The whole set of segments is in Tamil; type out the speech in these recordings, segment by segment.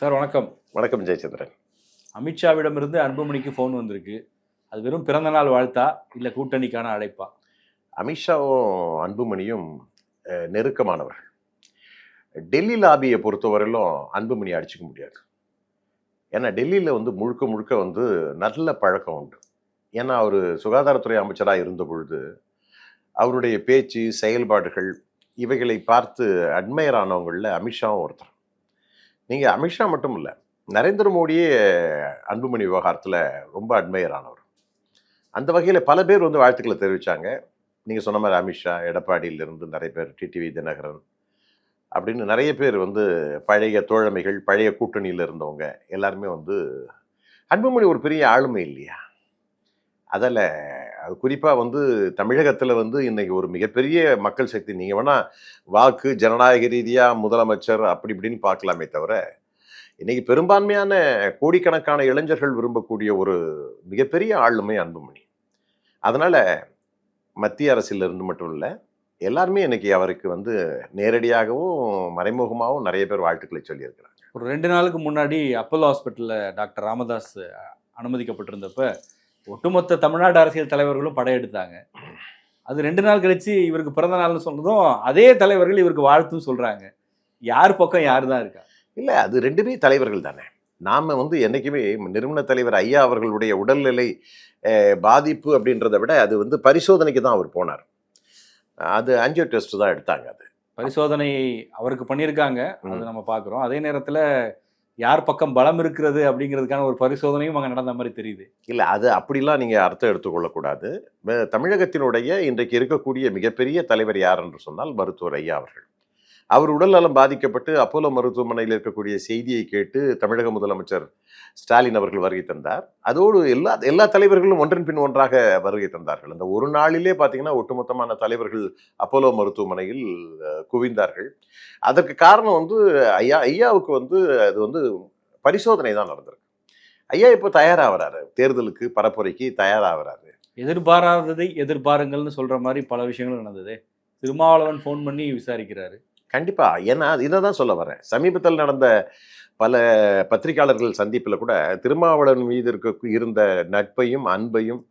சார் வணக்கம். வணக்கம் ஜெயச்சந்திரன். அமித்ஷாவிடமிருந்து அன்புமணிக்கு ஃபோன் வந்திருக்கு. அது வெறும் பிறந்த நாள் வாழ்த்தா இல்லை கூட்டணிக்கான அழைப்பா? அமித்ஷாவும் அன்புமணியும் நெருக்கமானவர்கள். டெல்லி லாபியை பொறுத்தவரையிலும் அன்புமணி அடிச்சுக்க முடியாது. ஏன்னா டெல்லியில் வந்து முழுக்க முழுக்க வந்து நல்ல பழக்கம் உண்டு. ஏன்னா அவர் சுகாதாரத்துறை அமைச்சராக இருந்த பொழுது அவருடைய பேச்சு செயல்பாடுகள் இவைகளை பார்த்து அட்மையர் ஆனவங்களில் அமித்ஷாவும் ஒருத்தர். நீங்கள் அமித்ஷா மட்டும் இல்லை நரேந்திர மோடியே அன்புமணி விவகாரத்தில் ரொம்ப அட்மையர் ஆனவர் அந்த வகையில் பல பேர் வந்து வாழ்த்துக்களை தெரிவித்தாங்க நீங்கள் சொன்ன மாதிரி அமித்ஷா எடப்பாடியிலிருந்து நிறைய பேர் டிடிவி தினகரன் அப்படின்னு நிறைய பேர் வந்து பழைய தோழமைகள் பழைய கூட்டணியில் இருந்தவங்க எல்லாருமே வந்து அன்புமணி ஒரு பெரிய ஆளுமை இல்லையா? அதில் அது குறிப்பாக வந்து தமிழகத்தில் வந்து இன்றைக்கி ஒரு மிகப்பெரிய மக்கள் சக்தி நீங்கள் வேணால் வாக்கு ஜனநாயக ரீதியாக முதலமைச்சர் அப்படி இப்படின்னு பார்க்கலாமே தவிர இன்றைக்கி பெரும்பான்மையான கோடிக்கணக்கான இளைஞர்கள் விரும்பக்கூடிய ஒரு மிகப்பெரிய ஆளுமை அன்புமணி. அதனால் மத்திய அரசிலிருந்து மட்டும் இல்லை எல்லாருமே இன்றைக்கி அவருக்கு வந்து நேரடியாகவும் மறைமுகமாகவும் நிறைய பேர் வாழ்த்துக்களை சொல்லியிருக்கிறாங்க. ஒரு ரெண்டு நாளுக்கு முன்னாடி அப்போலோ ஹாஸ்பிட்டலில் டாக்டர் ராமதாஸ் அனுமதிக்கப்பட்டிருந்தப்ப ஒட்டுமொத்த தமிழ்நாடு அரசியல் தலைவர்களும் படையெடுத்தாங்க அது ரெண்டு நாள் கழிச்சு இவருக்கு பிறந்த நாள்னு சொன்னதும் அதே தலைவர்கள் இவருக்கு வாழ்த்தும் சொல்றாங்க. யார் பக்கம் யார் தான் இருக்கா? இல்லை அது ரெண்டுமே தலைவர்கள் தானே. நாம் வந்து என்றைக்குமே நிறுவன தலைவர் ஐயா அவர்களுடைய உடல்நிலை பாதிப்பு அப்படின்றத விட அது வந்து பரிசோதனைக்கு தான் அவர் போனார். அது அஞ்சியோ டெஸ்ட் தான் எடுத்தாங்க அது. பரிசோதனை அவருக்கு பண்ணியிருக்காங்க. அது. நம்ம பார்க்குறோம். அதே நேரத்தில் யார் பக்கம் பலம் இருக்கிறது அப்படிங்கிறதுக்கான ஒரு பரிசோதனையும் அங்கே நடந்த மாதிரி தெரியுது. இல்லை அது அப்படிலாம் நீங்கள் அர்த்தம் எடுத்துக்கொள்ளக்கூடாது. தமிழகத்தினுடைய இன்றைக்கு இருக்கக்கூடிய மிகப்பெரிய தலைவர் யார் என்று சொன்னால் மருத்துவர் ஐயா அவர்கள். அவர் உடல்நலம் பாதிக்கப்பட்டு அப்போலோ மருத்துவமனையில் இருக்கக்கூடிய செய்தியை கேட்டு தமிழக முதலமைச்சர் ஸ்டாலின் அவர்கள் வருகை தந்தார். அதோடு எல்லா எல்லா தலைவர்களும் ஒன்றன் பின் ஒன்றாக வருகை தந்தார்கள். அந்த ஒரு நாளிலே பார்த்தீங்கன்னா ஒட்டுமொத்தமான தலைவர்கள் அப்போலோ மருத்துவமனையில் குவிந்தார்கள். அதற்கு காரணம் வந்து ஐயா ஐயாவுக்கு வந்து அது வந்து பரிசோதனை தான் நடந்திருக்கு. ஐயா இப்போ தயாராகிறாரு தேர்தலுக்கு பரப்புரைக்கு தயாராகிறாரு எதிர்பாராததை எதிர்பாருங்கள்னு சொல்கிற மாதிரி பல விஷயங்கள் நடந்தது. திருமாவளவன் ஃபோன் பண்ணி விசாரிக்கிறாரு. கண்டிப்பாக ஏன்னா இதை தான் சொல்ல வரேன். சமீபத்தில் நடந்த பல பத்திரிகையாளர்கள் சந்திப்பில் கூட திருமாவளவன் மீது இருக்க இருந்த நட்பையும் அன்பையும்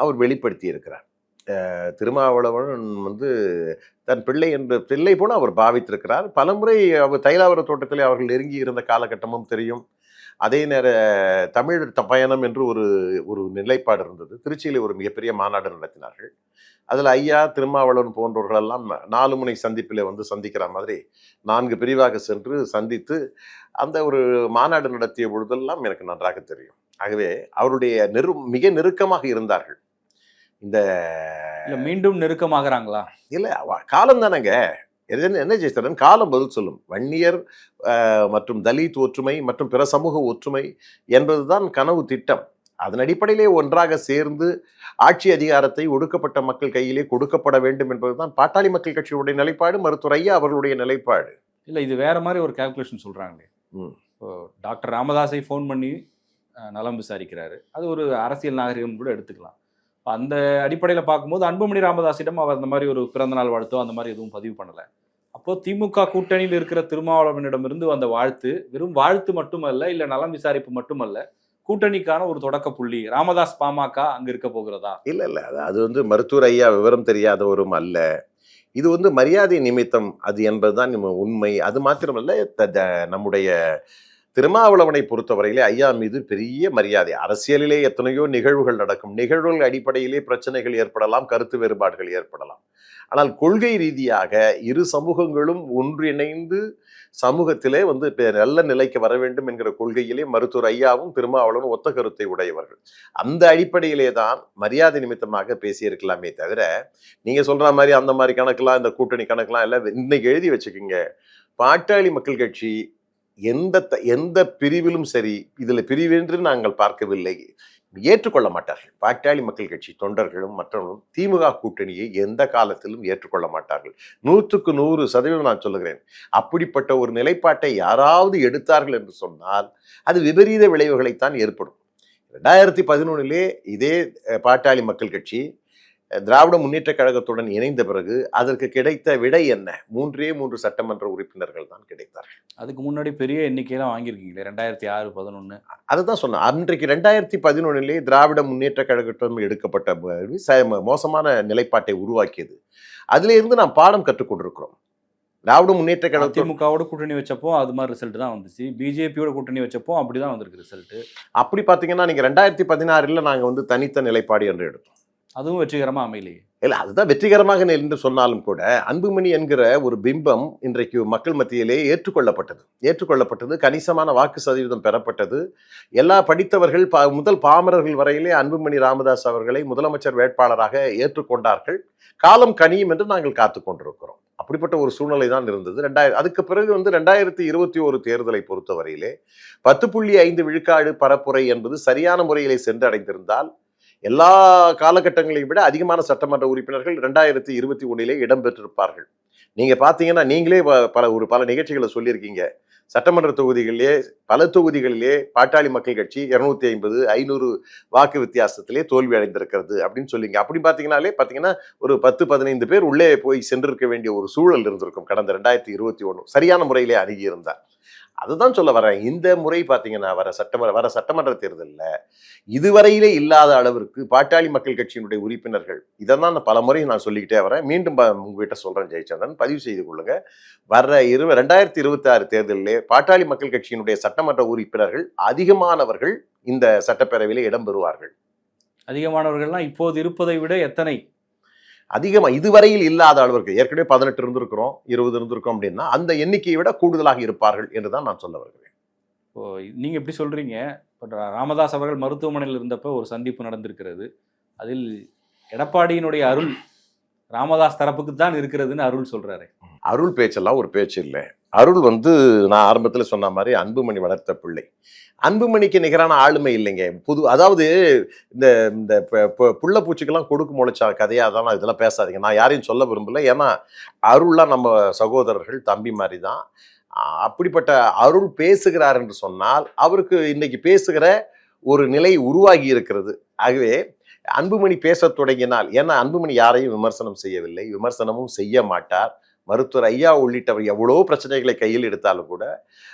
அவர் வெளிப்படுத்தி இருக்கிறார். திருமாவளவன் வந்து தன் பிள்ளை என்ற பிள்ளை போல அவர் பாவித்திருக்கிறார். பலமுறை அவர் தைலாவர தோட்டத்தில் அவர்கள் நெருங்கி இருந்த காலகட்டமும் தெரியும். அதே நேர தமிழ் பயணம் என்று ஒரு ஒரு நிலைப்பாடு இருந்தது. திருச்சியில் ஒரு மிகப்பெரிய மாநாடு நடத்தினார்கள். அதில் ஐயா திருமாவளவன் போன்றவர்களெல்லாம் நாலு முனை சந்திப்பில் வந்து சந்திக்கிற மாதிரி நான்கு பிரிவாக சென்று சந்தித்து அந்த ஒரு மாநாடு நடத்திய பொழுதெல்லாம் எனக்கு நன்றாக தெரியும். ஆகவே அவருடைய நெரு மிக நெருக்கமாக இருந்தார்கள். இந்த மீண்டும் நெருக்கமாகறாங்களா? இல்லை காலம் தானேங்க என்ன என்ன ஜெயசரன் காலம் பதில் சொல்லும். வன்னியர் மற்றும் தலித் ஒற்றுமை மற்றும் பிற சமூக ஒற்றுமை என்பதுதான் கனவு திட்டம். அதன் அடிப்படையிலே ஒன்றாக சேர்ந்து ஆட்சி அதிகாரத்தை ஒடுக்கப்பட்ட மக்கள் கையிலே கொடுக்கப்பட வேண்டும் என்பதுதான் பாட்டாளி மக்கள் கட்சியுடைய நிலைப்பாடு. மருத்துவர் ஐயா அவர்களுடைய நிலைப்பாடு. இல்ல இது வேற மாதிரி ஒரு கால்குலேஷன் சொல்றாங்களே. ம். இப்போ டாக்டர் ராமதாஸை ஃபோன் பண்ணி நலம் விசாரிக்கிறாரு. அது ஒரு அரசியல் நாகரிகம் கூட எடுத்துக்கலாம். அந்த அடிப்படையில் பார்க்கும்போது அன்புமணி ராமதாஸிடம் அவர் அந்த மாதிரி ஒரு பிறந்தநாள் வாழ்த்தோ அந்த மாதிரி எதுவும் பதிவு பண்ணலை. அப்போ திமுக கூட்டணியில் இருக்கிற திருமாவளவனிடமிருந்து வந்த வாழ்த்து வெறும் வாழ்த்து மட்டுமல்ல இல்லை நலம் விசாரிப்பு மட்டுமல்ல கூட்டணிக்கான ஒரு தொடக்க புள்ளி ராமதாஸ் பாமக அங்க இருக்க போகிறதா? இல்லை இல்லை. அது அது வந்து மருத்துவர் ஐயா விவரம் தெரியாதவரும் அல்ல. இது வந்து மரியாதை நிமித்தம் அது என்பதுதான் உண்மை. அது மாத்திரமல்ல த- த- நம்முடைய திருமாவளவனை பொறுத்தவரையிலே ஐயா மீது பெரிய மரியாதை. அரசியலிலே எத்தனையோ நிகழ்வுகள் நடக்கும். நிகழ்வுகள் அடிப்படையிலே பிரச்சனைகள் ஏற்படலாம் கருத்து வேறுபாடுகள் ஏற்படலாம். ஆனால் கொள்கை ரீதியாக இரு சமூகங்களும் ஒன்றிணைந்து சமூகத்திலே வந்து நல்ல நிலைக்கு வர வேண்டும் என்கிற கொள்கையிலே மருத்துவர் ஐயாவும் திருமாவளவனும் ஒத்த கருத்தை உடையவர்கள். அந்த அடிப்படையிலே தான் மரியாதை நிமித்தமாக பேசியிருக்கலாமே தவிர நீங்கள் சொல்கிற மாதிரி அந்த மாதிரி கணக்கெலாம் இந்த கூட்டணி கணக்கெலாம் எல்லாம் இன்னைக்கு எழுதி வச்சுக்கோங்க. பாட்டாளி மக்கள் கட்சி எந்த த- எந்த பிரிவிலும் சரி இதில் பிரிவென்று நாங்கள் பார்க்கவில்லை. ஏற்றுக்கொள்ள மாட்டார்கள். பாட்டாளி மக்கள் கட்சி தொண்டர்களும் மற்றவர்களும் திமுக கூட்டணியை எந்த காலத்திலும் ஏற்றுக்கொள்ள மாட்டார்கள். நூற்றுக்கு நூறு சதவீதம் நான் சொல்லுகிறேன். அப்படிப்பட்ட ஒரு நிலைப்பாட்டை யாராவது எடுத்தார்கள் என்று சொன்னால் அது விபரீத விளைவுகளைத்தான் ஏற்படும். ரெண்டாயிரத்தி பதினொன்றிலே இதே பாட்டாளி மக்கள் கட்சி திராவிட முன்னேற்ற கழகத்துடன் இணைந்த பிறகு அதற்கு கிடைத்த விடை என்ன? மூன்றே மூன்று சட்டமன்ற உறுப்பினர்கள் தான் கிடைத்தார்கள். அதுக்கு முன்னாடி பெரிய எண்ணிக்கையெல்லாம் வாங்கியிருக்கீங்களே ரெண்டாயிரத்தி ஆறு பதினொன்று அதுதான் சொன்னேன். அன்றைக்கு ரெண்டாயிரத்தி பதினொன்னிலே திராவிட முன்னேற்ற கழகத்திடம் எடுக்கப்பட்ட மோசமான நிலைப்பாட்டை உருவாக்கியது. அதிலே இருந்து நாம் பாடம் கற்றுக் கொண்டிருக்கிறோம். திராவிட முன்னேற்ற கழகத்தில் அதிமுகவோட கூட்டணி வச்சப்போ அது மாதிரி ரிசல்ட் தான் வந்துச்சு. பிஜேபியோட கூட்டணி வச்சப்போ அப்படிதான் வந்திருக்கு ரிசல்ட் அப்படி பார்த்தீங்கன்னா நீங்க ரெண்டாயிரத்தி பதினாறில் நாங்கள் வந்து தனித்த நிலைப்பாடு என்று எடுத்தோம். அதுவும் வெற்றிகரமாக அமையலையே. இல்லை அதுதான் வெற்றிகரமாக என்று சொன்னாலும் கூட அன்புமணி என்கிற ஒரு பிம்பம் இன்றைக்கு மக்கள் மத்தியிலே ஏற்றுக்கொள்ளப்பட்டது. ஏற்றுக்கொள்ளப்பட்டது கணிசமான வாக்கு சதவீதம் பெறப்பட்டது. எல்லா படித்தவர்கள் பா முதல் பாமரர்கள் வரையிலே அன்புமணி ராமதாஸ் அவர்களை முதலமைச்சர் வேட்பாளராக ஏற்றுக்கொண்டார்கள். காலம் கனியும் என்று நாங்கள் காத்து கொண்டிருக்கிறோம். அப்படிப்பட்ட ஒரு சூழ்நிலை தான் இருந்தது. ரெண்டாயிரம் அதுக்கு பிறகு வந்து ரெண்டாயிரத்தி இருபத்தி ஒரு தேர்தலை பொறுத்தவரையிலே பத்து புள்ளி ஐந்து விழுக்காடு பரப்புரை என்பது சரியான முறையிலே சென்றடைந்திருந்தால் எல்லா காலகட்டங்களையும் விட அதிகமான சட்டமன்ற உறுப்பினர்கள் ரெண்டாயிரத்தி இருபத்தி ஒன்றிலே இடம்பெற்றிருப்பார்கள். நீங்கள் பார்த்தீங்கன்னா நீங்களே ப- பல ஒரு பல நிகழ்ச்சிகளை சொல்லியிருக்கீங்க. சட்டமன்ற தொகுதிகளிலே பல தொகுதிகளிலே பாட்டாளி மக்கள் கட்சி இரநூத்தி ஐம்பது ஐநூறு வாக்கு வித்தியாசத்திலே தோல்வி அடைந்திருக்கிறது அப்படின்னு சொல்லிங்க. அப்படி பார்த்தீங்கனாலே பார்த்தீங்கன்னா ஒரு பத்து பதினைந்து பேர் உள்ளே போய் சென்றிருக்க வேண்டிய ஒரு சூழல் இருந்திருக்கும் கடந்த ரெண்டாயிரத்தி இருபத்தி ஒன்று சரியான முறையிலே அணுகியிருந்தார். அதுதான் சொல்ல வரேன் இந்த முறை பார்த்தீங்கன்னா வர சட்டமன்ற வர சட்டமன்ற தேர்தலில் இதுவரையிலே இல்லாத அளவிற்கு பாட்டாளி மக்கள் கட்சியினுடைய உறுப்பினர்கள் இதை நான் பல முறை நான் சொல்லிக்கிட்டே வரேன். மீண்டும் உங்ககிட்ட சொல்கிறேன் ஜெயச்சந்திரன். பதிவு செய்து கொள்ளுங்க. வர இரு ரெண்டாயிரத்தி இருபத்தி ஆறு தேர்தலிலே பாட்டாளி மக்கள் கட்சியினுடைய சட்டமன்ற உறுப்பினர்கள் அதிகமானவர்கள் இந்த சட்டப்பேரவையில் இடம்பெறுவார்கள் அதிகமானவர்கள்லாம் இப்போது இருப்பதை விட எத்தனை அதிகமா இதுவரையில் இல்லாத அளவிற்கு ஏற்கனவே பதினெட்டு இருந்திருக்கிறோம் இருபது இருந்திருக்கோம் அப்படின்னா அந்த எண்ணிக்கையை விட கூடுதலாக இருப்பார்கள் என்று தான் நான் சொல்ல வருகிறேன். இப்போ நீங்க எப்படி சொல்றீங்க? பட் ராமதாஸ் அவர்கள் மருத்துவமனையில் இருந்தப்ப ஒரு சந்திப்பு நடந்திருக்கிறது. அதில் எடப்பாடியினுடைய அருள் ராமதாஸ் தரப்புக்கு தான் இருக்கிறதுன்னு அருள் சொல்றாரு. அருள் பேச்செல்லாம் ஒரு பேச்சு இல்லை. அருள் வந்து நான் ஆரம்பத்தில் சொன்ன மாதிரி அன்புமணி வளர்த்த பிள்ளை. அன்புமணிக்கு நிகரான ஆளுமை இல்லைங்க. புது அதாவது இந்த இந்த புள்ள பூச்சிக்கெல்லாம் கொடுக்கு முளைச்ச கதையாக தான் இதெல்லாம் பேசாதீங்க. நான் யாரையும் சொல்ல விரும்பல. ஏன்னா அருள்லாம் நம்ம சகோதரர்கள் தம்பி மாதிரி தான். அப்படிப்பட்ட அருள் பேசுகிறார் என்று சொன்னால் அவருக்கு இன்னைக்கு பேசுகிற ஒரு நிலை உருவாகி இருக்கிறது. ஆகவே அன்புமணி பேசத் தொடங்கினால் ஏன்னா அன்புமணி யாரையும் விமர்சனம் செய்யவில்லை. விமர்சனமும் செய்ய மாட்டார். மருத்துவர் ஐயா உள்ளிட்டவர் எவ்வளோ பிரச்சனைகளை கையில் எடுத்தாலும் கூட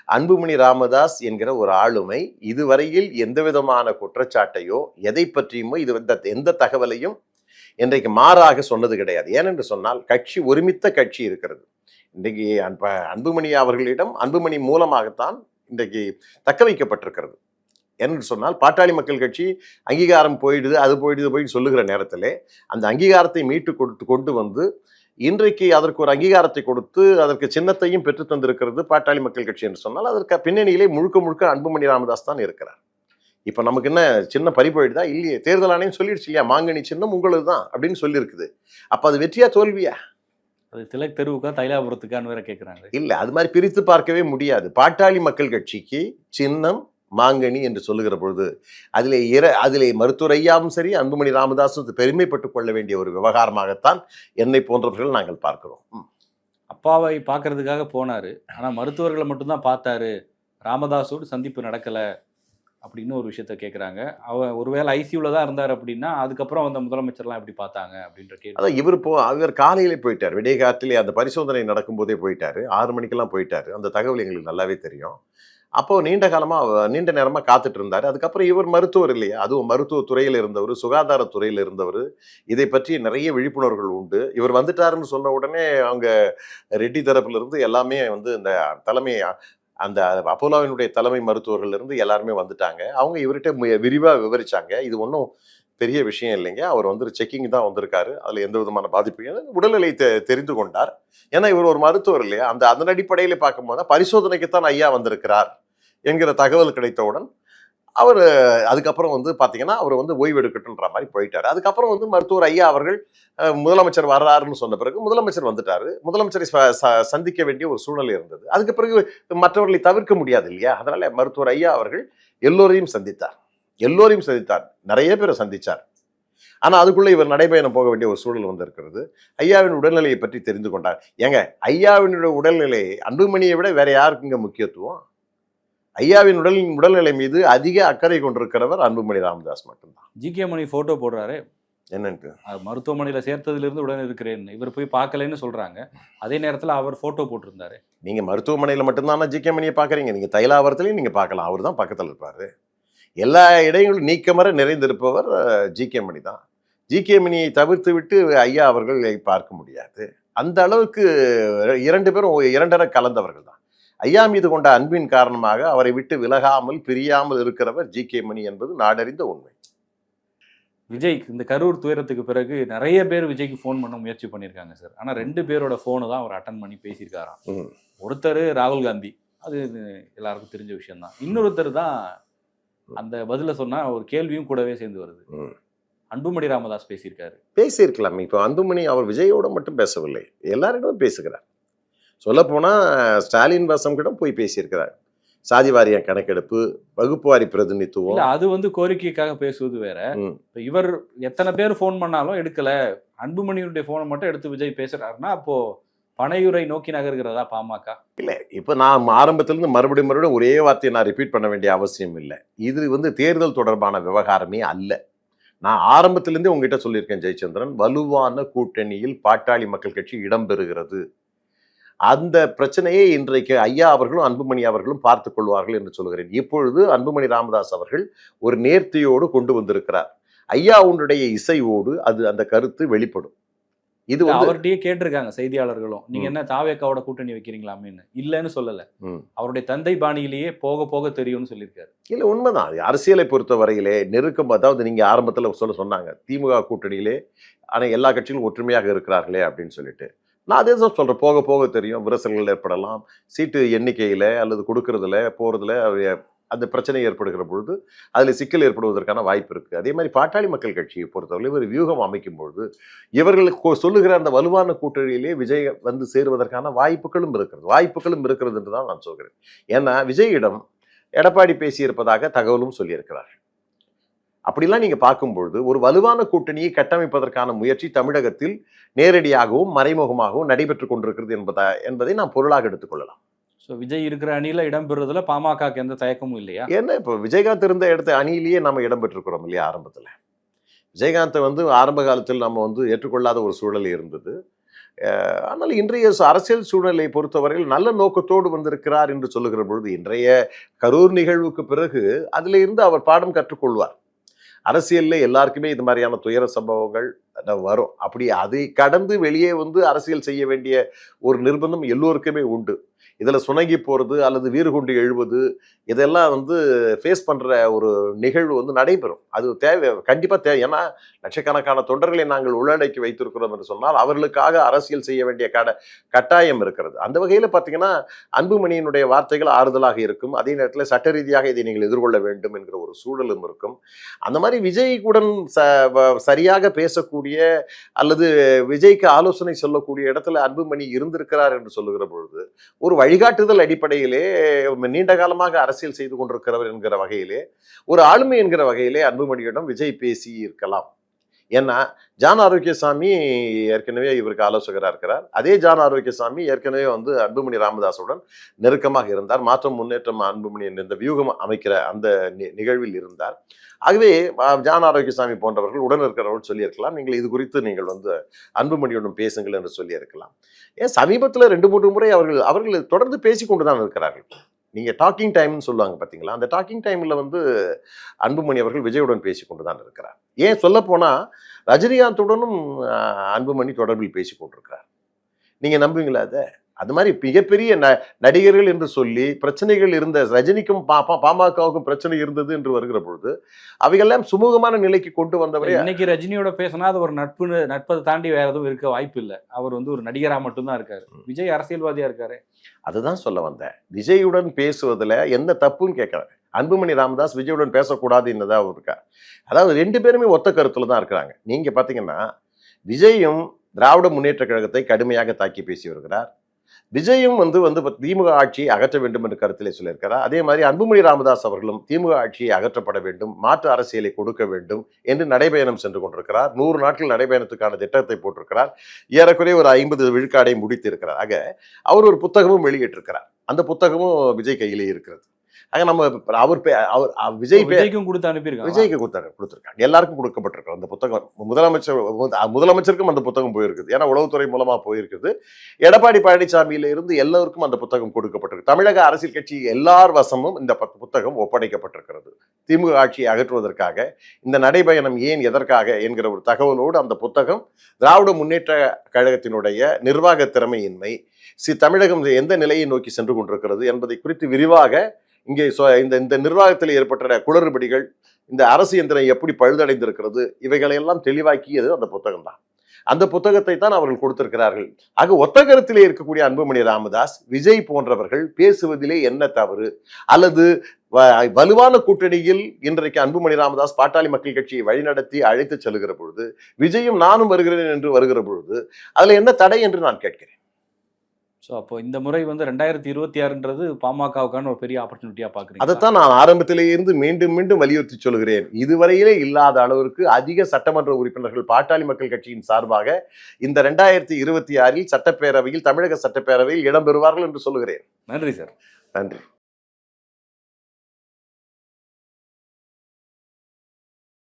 அன்புமணி ராமதாஸ் என்கிற ஒரு ஆளுமை இதுவரையில் எந்த விதமான குற்றச்சாட்டையோ எதை பற்றியுமோ இது எந்த எந்த தகவலையும் இன்றைக்கு மாறாக சொன்னது கிடையாது. ஏனென்று சொன்னால் கட்சி ஒருமித்த கட்சி இருக்கிறது. இன்றைக்கு அன்ப அன்புமணி அவர்களிடம் அன்புமணி மூலமாகத்தான் இன்றைக்கு தக்க வைக்கப்பட்டிருக்கிறது. என்று சொன்னால் பாட்டாளி மக்கள் கட்சி அங்கீகாரம் போயிடுது அது போயிடுது போயிட்டு சொல்லுகிற நேரத்தில் அந்த அங்கீகாரத்தை மீட்டு கொடுத்து கொண்டு வந்து இன்றைக்கு அதற்கு ஒரு அங்கீகாரத்தை கொடுத்து அதற்கு சின்னத்தையும் பெற்று தந்திருக்கிறது பாட்டாளி மக்கள் கட்சி என்று சொன்னால் அதற்கு பின்னணியிலே முழுக்க முழுக்க அன்புமணி ராமதாஸ் தான் இருக்கிறார். இப்போ நமக்கு என்ன சின்ன பறி போயிடுதா? இல்லையே. தேர்தல் ஆணையம் சொல்லிடுச்சு இல்லையா? மாங்கனி சின்னம் உங்களது தான் அப்படின்னு சொல்லியிருக்குது. அப்போ அது வெற்றியா தோல்வியா? அது திலக் தெருவுக்கா தைலாபுரத்துக்கான்னு வேற கேட்குறாங்க இல்லை அது மாதிரி பிரித்து பார்க்கவே முடியாது. பாட்டாளி மக்கள் கட்சிக்கு சின்னம் மாங்கனி என்று சொல்லுகிற பொழுது அதிலே இர அதிலே மருத்துவர் ஐயாவும் சரி அன்புமணி ராமதாசும் பெருமைப்பட்டுக் கொள்ள வேண்டிய ஒரு விவகாரமாகத்தான் என்னை போன்றவர்கள் நாங்கள் பார்க்கிறோம். அப்பாவை பார்க்கறதுக்காக போனாரு. ஆனா மருத்துவர்களை மட்டும்தான் பார்த்தாரு. ராமதாஸோடு சந்திப்பு நடக்கல அப்படின்னு ஒரு விஷயத்த கேட்குறாங்க அவ ஒருவேளை ஐசியூல தான் இருந்தார் அப்படின்னா அதுக்கப்புறம் வந்த முதலமைச்சர்லாம் எப்படி பார்த்தாங்க அப்படின்ற கேள்வி. அதான் இவர் போ அவர் காலையிலே போயிட்டார். விடிய காலத்திலே அந்த பரிசோதனை நடக்கும்போதே போயிட்டாரு. ஆறு மணிக்கெல்லாம் போயிட்டாரு. அந்த தகவல் எங்களுக்கு நல்லாவே தெரியும். அப்போ நீண்ட காலமா நீண்ட நேரமா காத்துட்டு இருந்தாரு அதுக்கப்புறம் இவர் மருத்துவர் இல்லையா? அதுவும் மருத்துவ துறையில் இருந்தவர் சுகாதாரத்துறையில் இருந்தவர். இதை பற்றி நிறைய விழிப்புணர்வுகள் உண்டு. இவர் வந்துட்டாருன்னு சொன்ன உடனே அவங்க ரெட்டி தரப்புல இருந்து எல்லாமே வந்து இந்த தலைமை அந்த அப்போலாவினுடைய தலைமை மருத்துவர்கள் இருந்து எல்லாருமே வந்துட்டாங்க. அவங்க இவர்கிட்ட விரிவாக விரிவா விவரிச்சாங்க. இது ஒன்றும் பெரிய விஷயம் இல்லைங்க. அவர் வந்து செக்கிங் தான் வந்திருக்காரு. அதில் எந்த விதமான பாதிப்பு இல்லை. உடல்நிலை தெ- தெரிந்து கொண்டார். ஏன்னா இவர் ஒரு மருத்துவர் இல்லையா? அந்த அதன் அடிப்படையில் பார்க்கும்போது பரிசோதனைக்குத்தான் ஐயா வந்திருக்கிறார் என்கிற தகவல் கிடைத்தவுடன் அவர் அதுக்கப்புறம் வந்து பார்த்தீங்கன்னா அவர் வந்து ஓய்வு எடுக்கட்டும்ன்ற மாதிரி போயிட்டார். அதுக்கப்புறம் வந்து மருத்துவர் ஐயா அவர்கள் முதலமைச்சர் வர்றாருன்னு சொன்ன பிறகு முதலமைச்சர் வந்துட்டார். முதலமைச்சரை ச- ச- சந்திக்க வேண்டிய ஒரு சூழ்நிலை இருந்தது. அதுக்கு பிறகு மற்றவர்களை தவிர்க்க முடியாது இல்லையா? அதனால மருத்துவர் ஐயா அவர்கள் எல்லோரையும் சந்தித்தார். எல்லோரையும் சந்தித்தார் நிறைய பேரை சந்திச்சார். ஆனா அதுக்குள்ள இவர் நடைபயணம் போக வேண்டிய ஒரு சூழல் வந்திருக்கிறது. ஐயாவின் உடல்நிலையை பற்றி தெரிந்து கொண்டார். ஏங்க ஐயாவினுடைய உடல்நிலை அன்புமணியை விட வேற யாருக்குங்க முக்கியத்துவம்? ஐயாவின் உடல் உடல்நிலை மீது அதிக அக்கறை கொண்டிருக்கிறவர் அன்புமணி ராமதாஸ் மட்டும்தான். ஜிகே மணி ஃபோட்டோ போடுறாரு. என்னன்ட்டு? மருத்துவமனையில சேர்த்ததிலிருந்து உடன் இருக்கிறேன். இவர் போய் பார்க்கலைன்னு சொல்றாங்க. அதே நேரத்துல அவர் போட்டோ போட்டிருந்தாரு. நீங்க மருத்துவமனையில மட்டும்தானே ஜிகே மணியை பாக்குறீங்க நீங்க தைலாவரத்துலயும் நீங்க பார்க்கலாம். அவர் தான் பக்கத்துல இருப்பாரு. எல்லா இடங்களும் நீக்கமர நிறைந்திருப்பவர் ஜிகே மணி தான். ஜிகே மணியை தவிர்த்து விட்டு ஐயா அவர்களை பார்க்க முடியாது. அந்த அளவுக்கு இரண்டு பேரும் இரண்டரை கலந்தவர்கள் தான். ஐயா மீது கொண்ட அன்பின் காரணமாக அவரை விட்டு விலகாமல் பிரியாமல் இருக்கிறவர் ஜி கே மணி என்பது நாடறிந்த உண்மை. விஜய் இந்த கரூர் துயரத்துக்கு பிறகு நிறைய பேர் விஜய்க்கு ஃபோன் பண்ண முயற்சி பண்ணியிருக்காங்க சார் ஆனா ரெண்டு பேரோட ஃபோனை தான் அவர் அட்டன் பண்ணி பேசியிருக்காராம். ஒருத்தர் ராகுல் காந்தி. அது எல்லாருக்கும் தெரிஞ்ச விஷயம்தான். இன்னொருத்தர் தான் அந்த பதில சொன்னா ஒரு கேள்வியும் கூடவே சேர்ந்து வருது. அன்புமணி ராமதாஸ் பேசியிருக்காரு. பேசியிருக்கலாம். இப்போ அன்புமணி அவர் விஜயோட மட்டும் பேசவில்லை. எல்லாரிடமும் பேசுகிறார். சொல்லப்போனால் ஸ்டாலின் வசம் போய் பேசியிருக்கிறார். சாதி வாரிய கணக்கெடுப்பு வகுப்புவாரி பிரதிநிதித்துவம். அது வந்து கோரிக்கைக்காக பேசுவது வேற. இவர் எத்தனை பேர் ஃபோன் பண்ணாலும் எடுக்கல. அன்புமணியுடைய போனை மட்டும் எடுத்து விஜய் பேசுறாருன்னா அப்போ பனையூரை நோக்கி நகர்கிறதா பாமக? இப்போ நான் ஆரம்பத்திலிருந்து மறுபடியும் மறுபடியும் ஒரே வார்த்தையை நான் ரிப்பீட் பண்ண வேண்டிய அவசியம் இல்லை. இது வந்து தேர்தல் தொடர்பான விவகாரமே அல்ல. நான் ஆரம்பத்திலேருந்தே உங்ககிட்ட சொல்லியிருக்கேன் ஜெயச்சந்திரன் வலுவான கூட்டணியில் பாட்டாளி மக்கள் கட்சி இடம்பெறுகிறது அந்த பிரச்சனையை இன்றைக்கு ஐயா அவர்களும் அன்புமணி அவர்களும் பார்த்து கொள்வார்கள் என்று சொல்கிறேன். இப்பொழுது அன்புமணி ராமதாஸ் அவர்கள் ஒரு நேர்த்தியோடு கொண்டு வந்திருக்கிறார். ஐயா உன்னுடைய இசையோடு அது அந்த கருத்து வெளிப்படும். இது அவர்கிட்டயே கேட்டிருக்காங்க செய்தியாளர்களும். நீங்க. என்ன தாவேக்காவோட கூட்டணி வைக்கிறீங்களாமேன்னு. இல்லைன்னு சொல்லல. அவருடைய தந்தை பாணியிலேயே போக போக தெரியும்னு சொல்லியிருக்காரு. இல்லை உண்மைதான். அது அரசியலை பொறுத்த வரையிலே நெருக்கம் அதாவது நீங்கள் ஆரம்பத்தில் சொல்ல சொன்னாங்க திமுக கூட்டணியிலே ஆனால் எல்லா கட்சிகளும் ஒற்றுமையாக இருக்கிறார்களே அப்படின்னு சொல்லிட்டு. நான் அதே தான் சொல்கிறேன் போக போக தெரியும். விரசல்கள் ஏற்படலாம். சீட்டு எண்ணிக்கையில் அல்லது கொடுக்கறதுல போகிறதுல அந்த பிரச்சனை ஏற்படுகிற பொழுது அதில் சிக்கல் ஏற்படுவதற்கான வாய்ப்பு இருக்குது அதே மாதிரி பாட்டாளி மக்கள் கட்சியை பொறுத்தவரை ஒரு வியூகம் அமைக்கும் பொழுது இவர்களுக்கு கொ- சொல்லுகிற அந்த வலுவான கூட்டணியிலே விஜய் வந்து சேருவதற்கான வாய்ப்புகளும் இருக்கிறது. வாய்ப்புகளும் இருக்கிறது என்று தான் நான் சொல்கிறேன். ஏன்னா விஜயிடம் எடப்பாடி பேசியிருப்பதாக தகவலும் சொல்லியிருக்கிறார் அப்படிலாம் நீங்க பார்க்கும்பொழுது ஒரு வலுவான கூட்டணியை கட்டமைப்பதற்கான முயற்சி தமிழகத்தில் நேரடியாகவும் மறைமுகமாகவும் நடைபெற்று கொண்டிருக்கிறது என்பதா என்பதை நாம் பொருளாக எடுத்துக்கொள்ளலாம் ஸோ விஜய் இருக்கிற அணியில் இடம்பெறுறதுல பாமகக்கு எந்த தயக்கமும் இல்லையா? ஏன்னா இப்போ விஜயகாந்த் இருந்த இடத்த அணியிலேயே நம்ம இடம்பெற்றிருக்கிறோம் இல்லையா ஆரம்பத்தில். விஜயகாந்தை வந்து ஆரம்ப காலத்தில் நம்ம வந்து ஏற்றுக்கொள்ளாத ஒரு சூழல் இருந்தது. ஆனால் இன்றைய சு- அரசியல் சூழலை பொறுத்தவரையில் நல்ல நோக்கத்தோடு வந்திருக்கிறார் என்று சொல்லுகிற பொழுது இன்றைய கரூர் நிகழ்வுக்கு பிறகு அதில் இருந்து அவர் பாடம் கற்றுக்கொள்வார். அரசியலில் எல்லாருக்குமே இது மாதிரியான துயர சம்பவங்கள் வரும். அப்படி அதை கடந்து வெளியே வந்து அரசியல் செய்ய வேண்டிய ஒரு நிர்பந்தம் எல்லோருக்குமே உண்டு. இதில் சுணங்கி போகிறது அல்லது வீறுகுண்டு எழுவது இதெல்லாம் வந்து ஃபேஸ் பண்ணுற ஒரு நிகழ்வு வந்து நடைபெறும். அது தேவை கண்டிப்பாக தேவை. ஏன்னா லட்சக்கணக்கான தொண்டர்களை நாங்கள் உள்ளடக்கி வைத்திருக்கிறோம் என்று சொன்னால் அவர்களுக்காக அரசியல் செய்ய வேண்டிய கட கட்டாயம் இருக்கிறது. அந்த வகையில் பார்த்தீங்கன்னா அன்புமணியினுடைய வார்த்தைகள் ஆறுதலாக இருக்கும். அதே நேரத்தில் சட்ட ரீதியாக இதை நீங்கள் எதிர்கொள்ள வேண்டும் என்கிற ஒரு சூழலும் இருக்கும். அந்த மாதிரி விஜய்க்குடன் ச வ- சரியாக பேசக்கூடிய அல்லது விஜய்க்கு ஆலோசனை சொல்லக்கூடிய இடத்துல அன்புமணி இருந்திருக்கிறார் என்று சொல்லுகிற பொழுது ஒரு வழிகாட்டுதல் அடிப்படையிலே நீண்ட காலமாக அரசியல் செய்து கொண்டிருக்கிறவர் என்கிற வகையிலே ஒரு ஆளுமை என்கிற வகையிலே அன்புமணியிடம் விஜய் பேசி இருக்கலாம். ஏன்னா ஜான் ஆரோக்கியசாமி ஏற்கனவே இவருக்கு ஆலோசகராக இருக்கிறார். அதே ஜான் ஆரோக்கியசாமி ஏற்கனவே வந்து அன்புமணி ராமதாஸுடன் நெருக்கமாக இருந்தார். மாற்றம் முன்னேற்றம் அன்புமணி இந்த வியூகம் அமைக்கிற அந்த நிகழ்வில் இருந்தார். ஆகவே ஜான் ஆரோக்கியசாமி போன்றவர்கள் உடன் இருக்கிறவர்கள் சொல்லியிருக்கலாம். நீங்கள் இது குறித்து நீங்கள் வந்து அன்புமணியுடன் பேசுங்கள் என்று சொல்லியிருக்கலாம். ஏன் சமீபத்தில் ரெண்டு மூன்று முறை அவர்கள் அவர்கள் தொடர்ந்து பேசிக்கொண்டு தான் இருக்கிறார்கள். நீங்கள் டாக்கிங் டைம்னு சொல்லுவாங்க பார்த்தீங்களா அந்த டாக்கிங் டைமில் வந்து அன்புமணி அவர்கள் விஜயுடன் பேசிக்கொண்டு தான் இருக்கிறார். ஏன் சொல்லப்போனால் ரஜினிகாந்துடனும் அன்புமணி தொடர்பில் பேசி கொண்டிருக்கிறார். நீங்கள் நம்புவீங்களா அதை? அது மாதிரி மிகப்பெரிய ந நடிகர்கள் என்று சொல்லி பிரச்சனைகள் இருந்த ரஜினிக்கும் பா பா- பாமகவுக்கும் பிரச்சனை இருந்தது என்று வருகிற பொழுது அவைகளெல்லாம் சுமூகமான நிலைக்கு கொண்டு வந்தவரே. இன்னைக்கு ரஜினியோட பேசினா அது ஒரு நட்பு நட்பதை தாண்டி வேற எதுவும் இருக்க வாய்ப்பு இல்லை. அவர் வந்து ஒரு நடிகரா மட்டும்தான் இருக்காரு. விஜய் அரசியல்வாதியா இருக்காரு. அதுதான் சொல்ல வந்தேன். விஜயுடன் பேசுவதில் எந்த தப்புன்னு கேட்குறேன் அன்புமணி ராமதாஸ் விஜயுடன் பேசக்கூடாது என்னதான் இருக்கா அதாவது ரெண்டு பேருமே ஒத்த கருத்தில் தான் இருக்கிறாங்க. நீங்கள் பார்த்தீங்கன்னா விஜயும் திராவிட முன்னேற்ற கழகத்தை கடுமையாக தாக்கி பேசி வருகிறார். விஜயும் வந்து வந்து திமுக ஆட்சியை அகற்ற வேண்டும் என்று கருத்திலே சொல்லியிருக்கிறார். அதே மாதிரி அன்புமணி ராமதாஸ் அவர்களும் திமுக ஆட்சியை அகற்றப்பட வேண்டும் மாற்று அரசியலை கொடுக்க வேண்டும் என்று நடைபயணம் சென்று கொண்டிருக்கிறார். நூறு நாட்கள் நடைபயணத்துக்கான திட்டத்தை போட்டிருக்கிறார். ஏறக்குறைய ஒரு ஐம்பது விழுக்காடை முடித்திருக்கிறார். ஆக அவர் ஒரு புத்தகமும் வெளியிட்டிருக்கிறார். அந்த புத்தகமும் விஜய் கையிலே இருக்கிறது. ஆக நம்ம அவர் பே- அவர் விஜய் விஜய்க்கும் கொடுத்து அனுப்பியிருக்காங்க. விஜய்க்கு கொடுத்தாங்க கொடுத்துருக்காங்க. எல்லாருக்கும் கொடுக்கப்பட்டிருக்கு அந்த புத்தகம் முதலமைச்சர் முத- முதலமைச்சருக்கும் அந்த புத்தகம் போயிருக்குது. ஏன்னா உளவுத்துறை மூலமா போயிருக்குது. எடப்பாடி பழனிசாமியில இருந்து எல்லோருக்கும் அந்த புத்தகம் கொடுக்கப்பட்டிருக்கு. தமிழக அரசியல் கட்சி எல்லார் வசமும் இந்த பத்- புத்தகம் ஒப்படைக்கப்பட்டிருக்கிறது. திமுக ஆட்சியை அகற்றுவதற்காக இந்த நடைபயணம் ஏன் எதற்காக என்கிற ஒரு தகவலோடு அந்த புத்தகம் திராவிட முன்னேற்ற கழகத்தினுடைய நிர்வாக திறமையின்மை சி தமிழகம் எந்த நிலையை நோக்கி சென்று கொண்டிருக்கிறது என்பதை குறித்து விரிவாக இங்கே இந்த இந்த நிர்வாகத்தில் ஏற்பட்ட குளறுபடிகள் இந்த அரசு இயந்திரம் எப்படி பழுதடைந்திருக்கிறது இவைகளையெல்லாம் தெளிவாக்கியது அந்த புத்தகம் தான் அந்த புத்தகத்தை தான் அவர்கள் கொடுத்திருக்கிறார்கள். ஆக ஒத்த கருத்திலே இருக்கக்கூடிய அன்புமணி ராமதாஸ் விஜய் போன்றவர்கள் பேசுவதிலே என்ன தவறு? அல்லது வ- வலுவான கூட்டணியில் இன்றைக்கு அன்புமணி ராமதாஸ் பாட்டாளி மக்கள் கட்சியை வழிநடத்தி அழைத்து செல்கிற பொழுது விஜயும் நானும் வருகிறேன் என்று வருகிற பொழுது அதில் என்ன தடை என்று நான் கேட்கிறேன். ஸோ அப்போ இந்த முறை வந்து ரெண்டாயிரத்தி இருபத்தி ஆறுன்றது பாமகவுக்கான ஒரு பெரிய ஆப்பர்ச்சுனிட்டியாக பார்க்குறீங்க அதைத்தான் நான் ஆரம்பத்திலே இருந்து மீண்டும் மீண்டும் வலியுறுத்தி சொல்கிறேன். இதுவரையிலே இல்லாத அளவிற்கு அதிக சட்டமன்ற உறுப்பினர்கள் பாட்டாளி மக்கள் கட்சியின் சார்பாக இந்த ரெண்டாயிரத்தி இருபத்தி ஆறில் சட்டப்பேரவையில் தமிழக சட்டப்பேரவையில் இடம்பெறுவார்கள் என்று சொல்கிறேன் நன்றி சார். நன்றி.